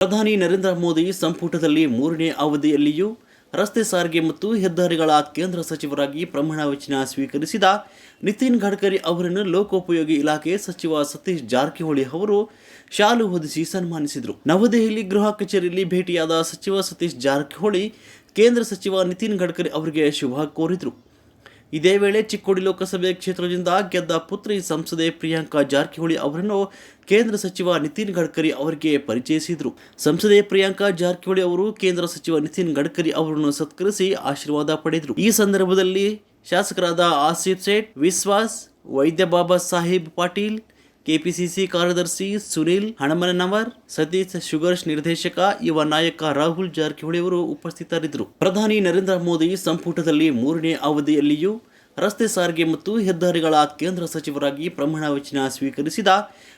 ಪ್ರಧಾನಿ ನರೇಂದ್ರ ಮೋದಿ ಸಂಪುಟದಲ್ಲಿ ಮೂರನೇ ಅವಧಿಯಲ್ಲಿಯೂ ರಸ್ತೆ ಸಾರಿಗೆ ಮತ್ತು ಹೆದ್ದಾರಿಗಳ ಕೇಂದ್ರ ಸಚಿವರಾಗಿ ಪ್ರಮಾಣ ವಚನ ಸ್ವೀಕರಿಸಿದ ನಿತಿನ್ ಗಡ್ಕರಿ ಅವರನ್ನು ಲೋಕೋಪಯೋಗಿ ಇಲಾಖೆ ಸಚಿವ ಸತೀಶ್ ಜಾರಕಿಹೊಳಿ ಅವರು ಶಾಲು ಹೊದಿಸಿ ಸನ್ಮಾನಿಸಿದರು. ನವದೆಹಲಿ ಗೃಹ ಕಚೇರಿಯಲ್ಲಿ ಭೇಟಿಯಾದ ಸಚಿವ ಸತೀಶ್ ಜಾರಕಿಹೊಳಿ ಕೇಂದ್ರ ಸಚಿವ ನಿತಿನ್ ಗಡ್ಕರಿ ಅವರಿಗೆ ಶುಭ ಕೋರಿದರು. ಇದೇ ವೇಳೆ ಚಿಕ್ಕೋಡಿ ಲೋಕಸಭೆ ಕ್ಷೇತ್ರದಿಂದ ಗೆದ್ದ ಪುತ್ರಿ ಸಂಸದೆ ಪ್ರಿಯಾಂಕಾ ಜಾರಕಿಹೊಳಿ ಅವರನ್ನು ಕೇಂದ್ರ ಸಚಿವ ನಿತಿನ್ ಗಡ್ಕರಿ ಅವರಿಗೆ ಪರಿಚಯಿಸಿದರು. ಸಂಸದೆ ಪ್ರಿಯಾಂಕಾ ಜಾರಕಿಹೊಳಿ ಅವರು ಕೇಂದ್ರ ಸಚಿವ ನಿತಿನ್ ಗಡ್ಕರಿ ಅವರನ್ನು ಸತ್ಕರಿಸಿ ಆಶೀರ್ವಾದ ಪಡೆದರು. ಈ ಸಂದರ್ಭದಲ್ಲಿ ಶಾಸಕರಾದ ಆಸಿಫ್ ಸೇಠ್, ವಿಶ್ವಾಸ್ ವೈದ್ಯ ಬಾಬಾ ಸಾಹೇಬ್ ಪಾಟೀಲ್ ಕೆಪಿಸಿಸಿ ಕಾರ್ಯದರ್ಶಿ ಸುನಿಲ್ ಹಣಮನವರ್ ಸತೀಶ್ ಶುಗರ್ಸ್ ನಿರ್ದೇಶಕ ಯುವ ನಾಯಕ ರಾಹುಲ್ ಜಾರಕಿಹೊಳಿ ಅವರು ಉಪಸ್ಥಿತರಿದ್ದರು. ಪ್ರಧಾನಿ ನರೇಂದ್ರ ಮೋದಿ ಸಂಪುಟದಲ್ಲಿ ಮೂರನೇ ಅವಧಿಯಲ್ಲಿಯೂ ರಸ್ತೆ ಸಾರಿಗೆ ಮತ್ತು ಹೆದ್ದಾರಿಗಳ ಕೇಂದ್ರ ಸಚಿವರಾಗಿ ಪ್ರಮಾಣ ವಚನ ಸ್ವೀಕರಿಸಿದ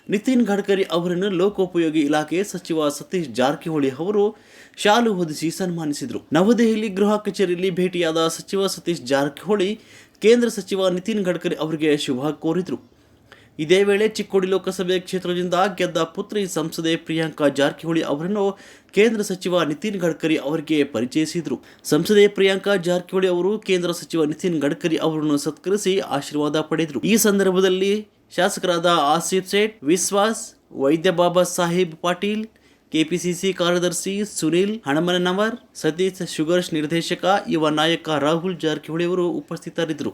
ನಿತಿನ್ ಗಡ್ಕರಿ ಅವರನ್ನು ಲೋಕೋಪಯೋಗಿ ಇಲಾಖೆ ಸಚಿವ ಸತೀಶ್ ಜಾರಕಿಹೊಳಿ ಅವರು ಶಾಲು ಹೊದಿಸಿ ಸನ್ಮಾನಿಸಿದರು. ನವದೆಹಲಿ ಗೃಹ ಕಚೇರಿಯಲ್ಲಿ ಭೇಟಿಯಾದ ಸಚಿವ ಸತೀಶ್ ಜಾರಕಿಹೊಳಿ ಕೇಂದ್ರ ಸಚಿವ ನಿತಿನ್ ಗಡ್ಕರಿ ಅವರಿಗೆ ಶುಭ ಕೋರಿದರು. ಇದೇ ವೇಳೆ ಚಿಕ್ಕೋಡಿ ಲೋಕಸಭೆ ಕ್ಷೇತ್ರದಿಂದ ಗೆದ್ದ ಪುತ್ರಿ ಸಂಸದೆ ಪ್ರಿಯಾಂಕಾ ಜಾರಕಿಹೊಳಿ ಅವರನ್ನು ಕೇಂದ್ರ ಸಚಿವ ನಿತಿನ್ ಗಡ್ಕರಿ ಅವರಿಗೆ ಪರಿಚಯಿಸಿದರು. ಸಂಸದೆ ಪ್ರಿಯಾಂಕಾ ಜಾರಕಿಹೊಳಿ ಅವರು ಕೇಂದ್ರ ಸಚಿವ ನಿತಿನ್ ಗಡ್ಕರಿ ಅವರನ್ನು ಸತ್ಕರಿಸಿ ಆಶೀರ್ವಾದ ಪಡೆದರು. ಈ ಸಂದರ್ಭದಲ್ಲಿ ಶಾಸಕರಾದ ಆಸಿಫ್ ಸೇಠ್, ವಿಶ್ವಾಸ್ ವೈದ್ಯ ಬಾಬಾ ಸಾಹೇಬ್ ಪಾಟೀಲ್, ಕೆಪಿಸಿಸಿ ಕಾರ್ಯದರ್ಶಿ ಸುನಿಲ್ ಹಣಮನವರ್ ಸತೀಶ್ ಶುಗರ್ಸ್ ನಿರ್ದೇಶಕ, ಯುವ ನಾಯಕ ರಾಹುಲ್ ಜಾರಕಿಹೊಳಿ ಅವರು ಉಪಸ್ಥಿತರಿದ್ದರು.